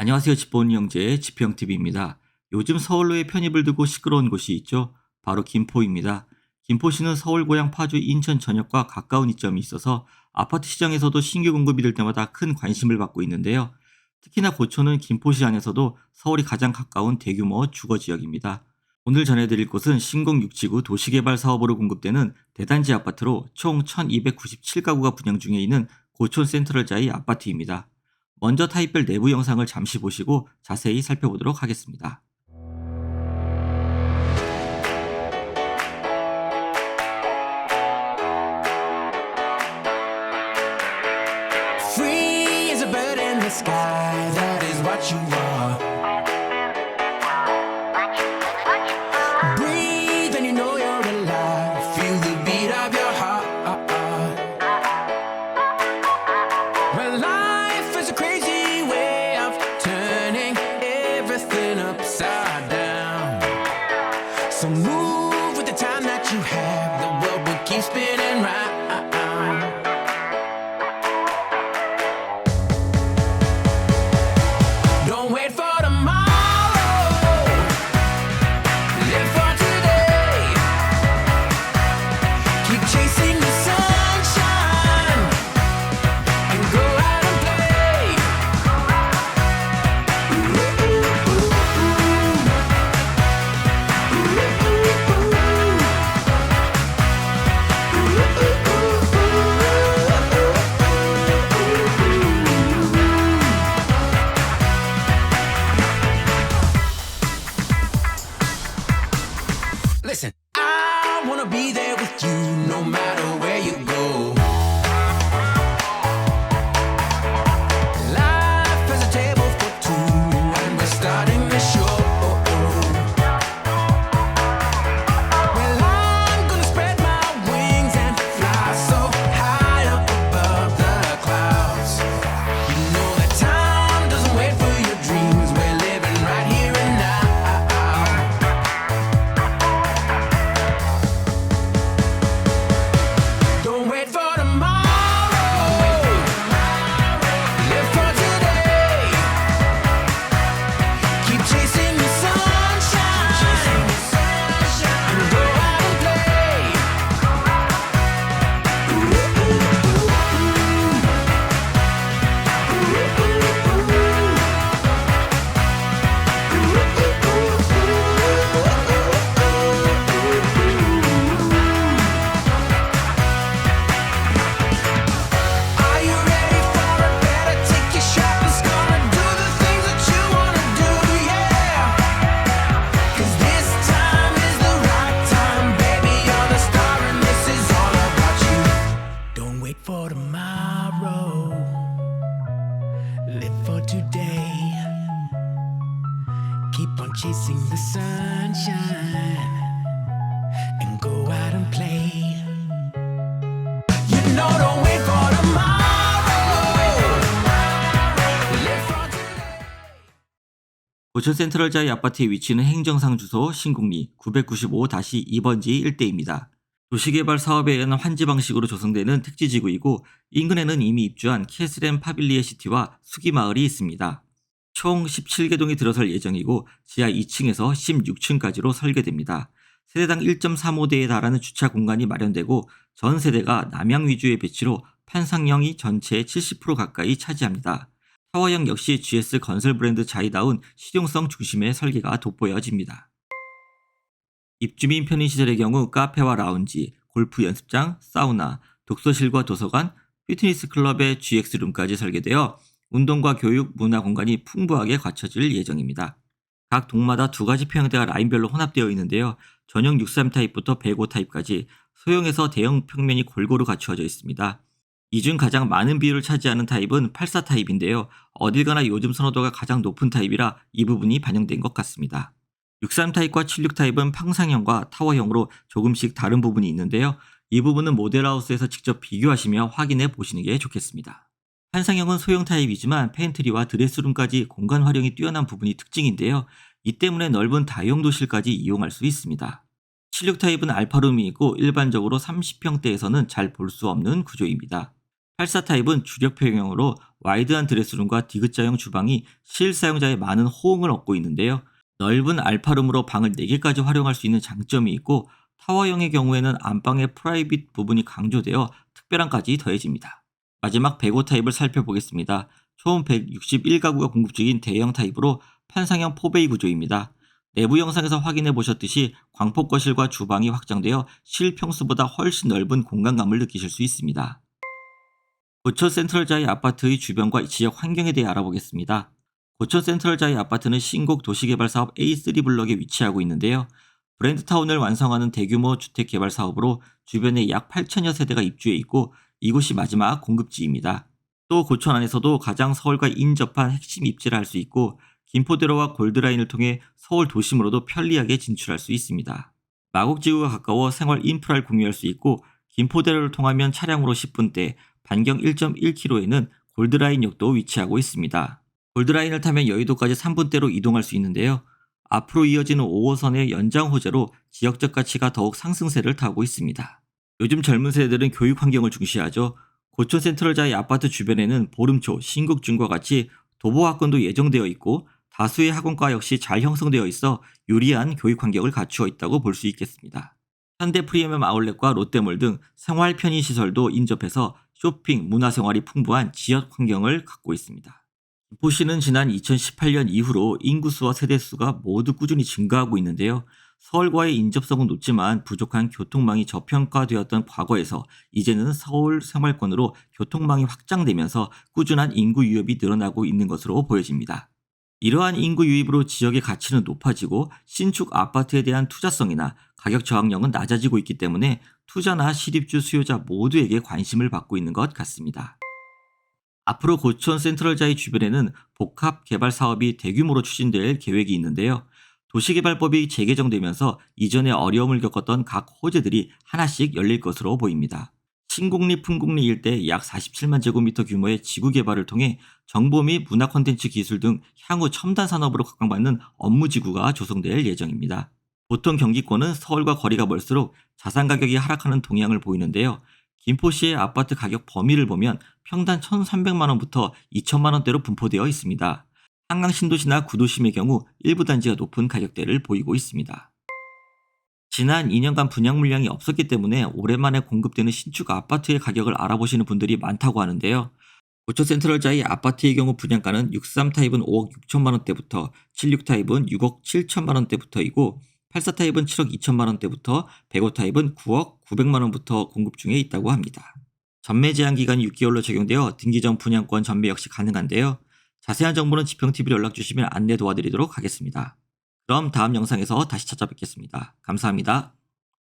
안녕하세요. 집보은 형제의 지평TV입니다. 요즘 서울로에 편입을 두고 시끄러운 곳이 있죠. 바로 김포입니다. 김포시는 서울 고향 파주 인천 전역과 가까운 이점이 있어서 아파트 시장에서도 신규 공급이 될 때마다 큰 관심을 받고 있는데요. 특히나 고초는 김포시 안에서도 서울이 가장 가까운 대규모 주거 지역입니다. 오늘 전해드릴 곳은 신공 6지구 도시개발 사업으로 공급되는 대단지 아파트로 총 1297가구가 분양 중에 있는 고촌 센트럴자이 아파트입니다. 먼저 타입별 내부 영상을 잠시 보시고 자세히 살펴보도록 하겠습니다. Chasing the sunshine and go out and play. You know, don't wait for tomorrow. Live 센트럴자이 아파트의 위치는 행정상 주소 신국리 995-2번지 일대입니다. 도시개발 사업에 의한 환지 방식으로 조성되는 택지지구이고 인근에는 이미 입주한 캐슬앤 파빌리에 시티와 수기마을이 있습니다. 총 17개 동이 들어설 예정이고 지하 2층에서 16층까지로 설계됩니다. 세대당 1.35대에 달하는 주차 공간이 마련되고 전 세대가 남향 위주의 배치로 판상형이 전체의 70% 가까이 차지합니다. 타워형 역시 GS 건설 브랜드 자이다운 실용성 중심의 설계가 돋보여집니다. 입주민 편의 시설의 경우 카페와 라운지, 골프 연습장, 사우나, 독서실과 도서관, 피트니스 클럽의 GX룸까지 설계되어 운동과 교육, 문화 공간이 풍부하게 갖춰질 예정입니다. 각 동마다 두 가지 평형대가 라인별로 혼합되어 있는데요. 전용 63 타입부터 105 타입까지 소형에서 대형 평면이 골고루 갖추어져 있습니다. 이 중 가장 많은 비율을 차지하는 타입은 84 타입인데요. 어딜 가나 요즘 선호도가 가장 높은 타입이라 이 부분이 반영된 것 같습니다. 63 타입과 76 타입은 팡상형과 타워형으로 조금씩 다른 부분이 있는데요. 이 부분은 모델하우스에서 직접 비교하시며 확인해 보시는 게 좋겠습니다. 한상형은 소형 타입이지만 팬트리와 드레스룸까지 공간 활용이 뛰어난 부분이 특징인데요. 이 때문에 넓은 다용 도실까지 이용할 수 있습니다. 76 타입은 알파룸이 있고 일반적으로 30평대에서는 잘 볼 수 없는 구조입니다. 84 타입은 주력 평형으로 와이드한 드레스룸과 디귿자형 주방이 실사용자의 많은 호응을 얻고 있는데요. 넓은 알파룸으로 방을 4개까지 활용할 수 있는 장점이 있고 타워형의 경우에는 안방의 프라이빗 부분이 강조되어 특별함까지 더해집니다. 마지막 105 타입을 살펴보겠습니다. 총 161가구가 공급 중인 대형 타입으로 판상형 포베이 구조입니다. 내부 영상에서 확인해 보셨듯이 광폭 거실과 주방이 확장되어 실평수보다 훨씬 넓은 공간감을 느끼실 수 있습니다. 고천 센트럴자이 아파트의 주변과 지역 환경에 대해 알아보겠습니다. 고천 센트럴자이 아파트는 신곡 도시개발 사업 A3 블럭에 위치하고 있는데요. 브랜드타운을 완성하는 대규모 주택 개발 사업으로 주변에 약 8천여 세대가 입주해 있고 이곳이 마지막 공급지입니다. 또 고천 안에서도 가장 서울과 인접한 핵심 입지를 할 수 있고 김포대로와 골드라인을 통해 서울 도심으로도 편리하게 진출할 수 있습니다. 마곡지구가 가까워 생활 인프라를 공유할 수 있고 김포대로를 통하면 차량으로 10분대, 반경 1.1km에는 골드라인역도 위치하고 있습니다. 골드라인을 타면 여의도까지 3분대로 이동할 수 있는데요. 앞으로 이어지는 5호선의 연장 호재로 지역적 가치가 더욱 상승세를 타고 있습니다. 요즘 젊은 세대들은 교육 환경을 중시하죠. 고촌 센트럴자의 아파트 주변에는 보름초, 신국중과 같이 도보학원도 예정되어 있고 다수의 학원과 역시 잘 형성되어 있어 유리한 교육 환경을 갖추어 있다고 볼 수 있겠습니다. 현대 프리미엄 아울렛과 롯데몰 등 생활 편의 시설도 인접해서 쇼핑, 문화생활이 풍부한 지역 환경을 갖고 있습니다. 김포시는 지난 2018년 이후로 인구수와 세대수가 모두 꾸준히 증가하고 있는데요. 서울과의 인접성은 높지만 부족한 교통망이 저평가되었던 과거에서 이제는 서울 생활권으로 교통망이 확장되면서 꾸준한 인구 유입이 늘어나고 있는 것으로 보여집니다. 이러한 인구 유입으로 지역의 가치는 높아지고 신축 아파트에 대한 투자성이나 가격 저항력은 낮아지고 있기 때문에 투자나 실입주 수요자 모두에게 관심을 받고 있는 것 같습니다. 앞으로 고촌 센트럴자이 주변에는 복합 개발 사업이 대규모로 추진될 계획이 있는데요. 도시개발법이 재개정되면서 이전에 어려움을 겪었던 각 호재들이 하나씩 열릴 것으로 보입니다. 신곡리 풍곡리 일대 약 47만 제곱미터 규모의 지구 개발을 통해 정보 및 문화 콘텐츠 기술 등 향후 첨단 산업으로 각광받는 업무 지구가 조성될 예정입니다. 보통 경기권은 서울과 거리가 멀수록 자산 가격이 하락하는 동향을 보이는데요. 김포시의 아파트 가격 범위를 보면 평당 1,300만 원부터 2천만 원대로 분포되어 있습니다. 한강 신도시나 구도심의 경우 일부 단지가 높은 가격대를 보이고 있습니다. 지난 2년간 분양 물량이 없었기 때문에 오랜만에 공급되는 신축 아파트의 가격을 알아보시는 분들이 많다고 하는데요. 고초 센트럴자이 아파트의 경우 분양가는 63 타입은 5억 6천만 원대부터 76 타입은 6억 7천만 원대부터이고 84 타입은 7억 2천만 원대부터 105 타입은 9억 900만 원부터 공급 중에 있다고 합니다. 전매 제한 기간이 6개월로 적용되어 등기 전 분양권 전매 역시 가능한데요. 자세한 정보는 지평TV로 연락 주시면 안내 도와드리도록 하겠습니다. 그럼 다음 영상에서 다시 찾아뵙겠습니다. 감사합니다.